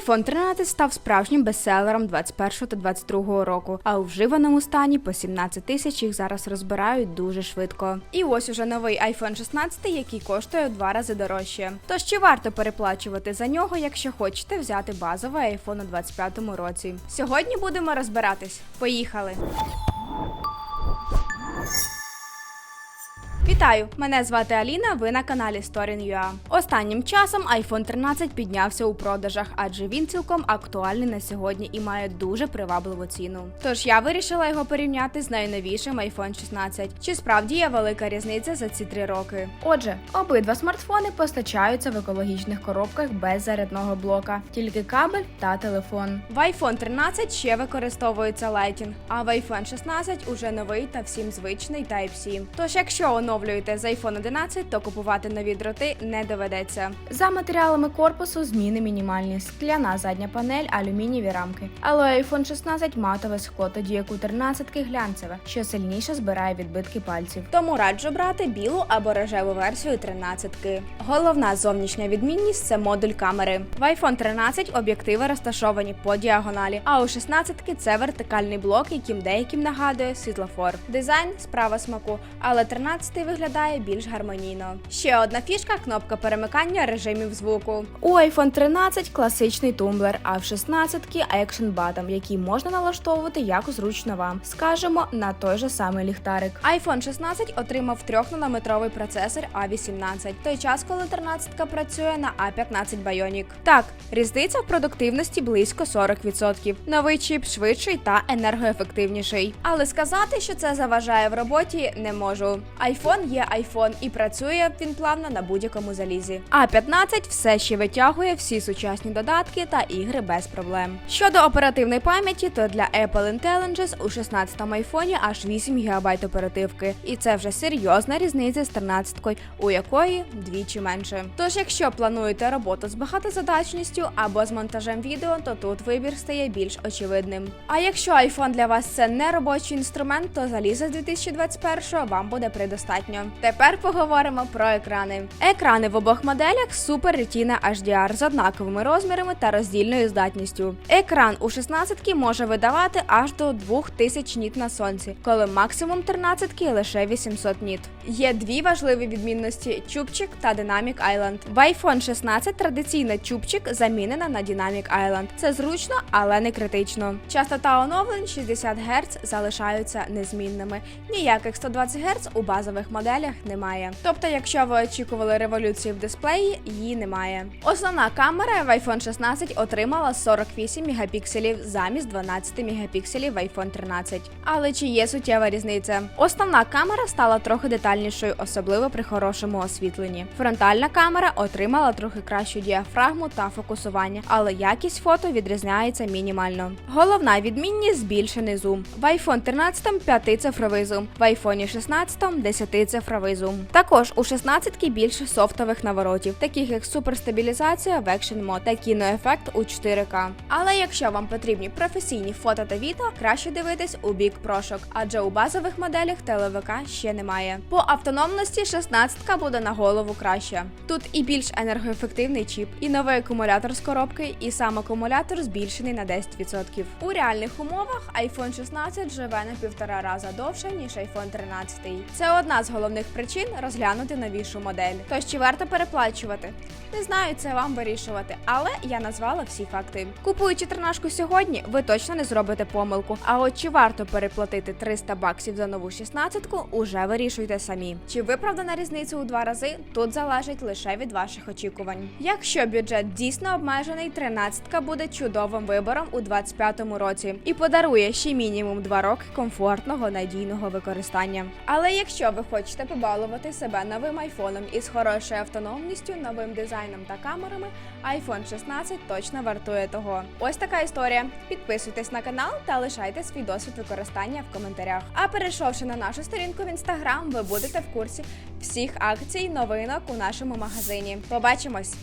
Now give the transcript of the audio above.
iPhone 13 став справжнім бестселером 21 та 22 року, а у вживаному стані по 17 тисяч їх зараз розбирають дуже швидко. І ось уже новий iPhone 16, який коштує в два рази дорожче. Тож чи варто переплачувати за нього, якщо хочете взяти базовий iPhone у 25 році? Сьогодні будемо розбиратись. Поїхали! Вітаю! Мене звати Аліна. Ви на каналі Story.ua. Останнім часом iPhone 13 піднявся у продажах, адже він цілком актуальний на сьогодні і має дуже привабливу ціну. Тож я вирішила його порівняти з найновішим iPhone 16. Чи справді є велика різниця за ці три роки? Отже, обидва смартфони постачаються в екологічних коробках без зарядного блока, тільки кабель та телефон. В iPhone 13 ще використовується Lightning, а в iPhone 16 уже новий та всім звичний Type-C. Тож, якщо оновлюєте з iPhone 11, то купувати нові дроти не доведеться. За матеріалами корпусу зміни мінімальні: скляна задня панель, алюмінієві рамки. Але iPhone 16 матове скло, тоді як у 13 глянцеве, що сильніше збирає відбитки пальців. Тому раджу брати білу або рожеву версію 13-ки. Головна зовнішня відмінність це модуль камери. В iPhone 13 об'єктиви розташовані по діагоналі, а у 16-ки це вертикальний блок, яким деяким нагадує світлофор. Дизайн справа смаку, але 13 виглядає більш гармонійно. Ще одна фішка кнопка перемикання режимів звуку. У iPhone 13 класичний тумблер, а в 16-ки Action Button, який можна налаштовувати як зручно вам. Скажемо на той же самий ліхтарик. iPhone 16 отримав 3-нанометровий процесор A18, в той час, коли 13 працює на A15 Bionic. Так, різниця в продуктивності близько 40%. Новий чіп швидший та енергоефективніший. Але сказати, що це заважає в роботі, не можу. iPhone є iPhone і працює він плавно на будь-якому залізі. А 15 все ще витягує всі сучасні додатки та ігри без проблем. Щодо оперативної пам'яті, то для Apple Intelligence у 16-му айфоні аж 8 ГБ оперативки, і це вже серйозна різниця з 13-кою, у якої двічі менше. Тож, якщо плануєте роботу з багатозадачністю або з монтажем відео, то тут вибір стає більш очевидним. А якщо iPhone для вас це не робочий інструмент, то заліза з 2021 вам буде предостатньо. Тепер поговоримо про екрани. Екрани в обох моделях Super Retina HDR з однаковими розмірами та роздільною здатністю. Екран у 16 може видавати аж до 2000 ніт на сонці, коли максимум 13 лише 800 ніт. Є дві важливі відмінності: чубчик та Dynamic Island. В iPhone 16 традиційна чубчик замінена на Dynamic Island. Це зручно, але не критично. Частота оновлень 60 Гц залишаються незмінними. Ніяких 120 Гц у базових моделях немає. Тобто, якщо ви очікували революції в дисплеї, її немає. Основна камера в iPhone 16 отримала 48 мегапікселів замість 12 мегапікселів в iPhone 13. Але чи є суттєва різниця? Основна камера стала трохи детальнішою, особливо при хорошому освітленні. Фронтальна камера отримала трохи кращу діафрагму та фокусування, але якість фото відрізняється мінімально. Головна відмінність збільшений зум. В iPhone 13 5-цифровий зум, в iPhone 16 10-цифровий зум. Також у 16 більше софтових наворотів, таких як суперстабілізація в Action Mode та кіноефект у 4К. Але якщо вам потрібні професійні фото та відео, краще дивитись у бік прошок, адже у базових моделях телевика ще немає. По автономності 16 буде на голову краще. Тут і більш енергоефективний чіп, і новий акумулятор з коробки, і сам акумулятор збільшений на 10%. У реальних умовах iPhone 16 живе на півтора раза довше, ніж iPhone 13. Це одна з головних причин розглянути новішу модель. Тож чи варто переплачувати? Не знаю, це вам вирішувати, але я назвала всі факти. Купуючи тринашку сьогодні, ви точно не зробите помилку. А от чи варто переплатити 300 баксів за нову 16-ку, уже вирішуйте самі. Чи виправдана різниця у два рази? Тут залежить лише від ваших очікувань. Якщо бюджет дійсно обмежений, 13-ка буде чудовим вибором у 25-му році і подарує ще мінімум 2 роки комфортного надійного використання. Але якщо ви хочете побалувати себе новим айфоном із хорошою автономністю, новим дизайном та камерами, iPhone 16 точно вартує того. Ось така історія. Підписуйтесь на канал та лишайте свій досвід використання в коментарях. А перейшовши на нашу сторінку в інстаграм, ви будете в курсі всіх акцій, новинок у нашому магазині. Побачимось!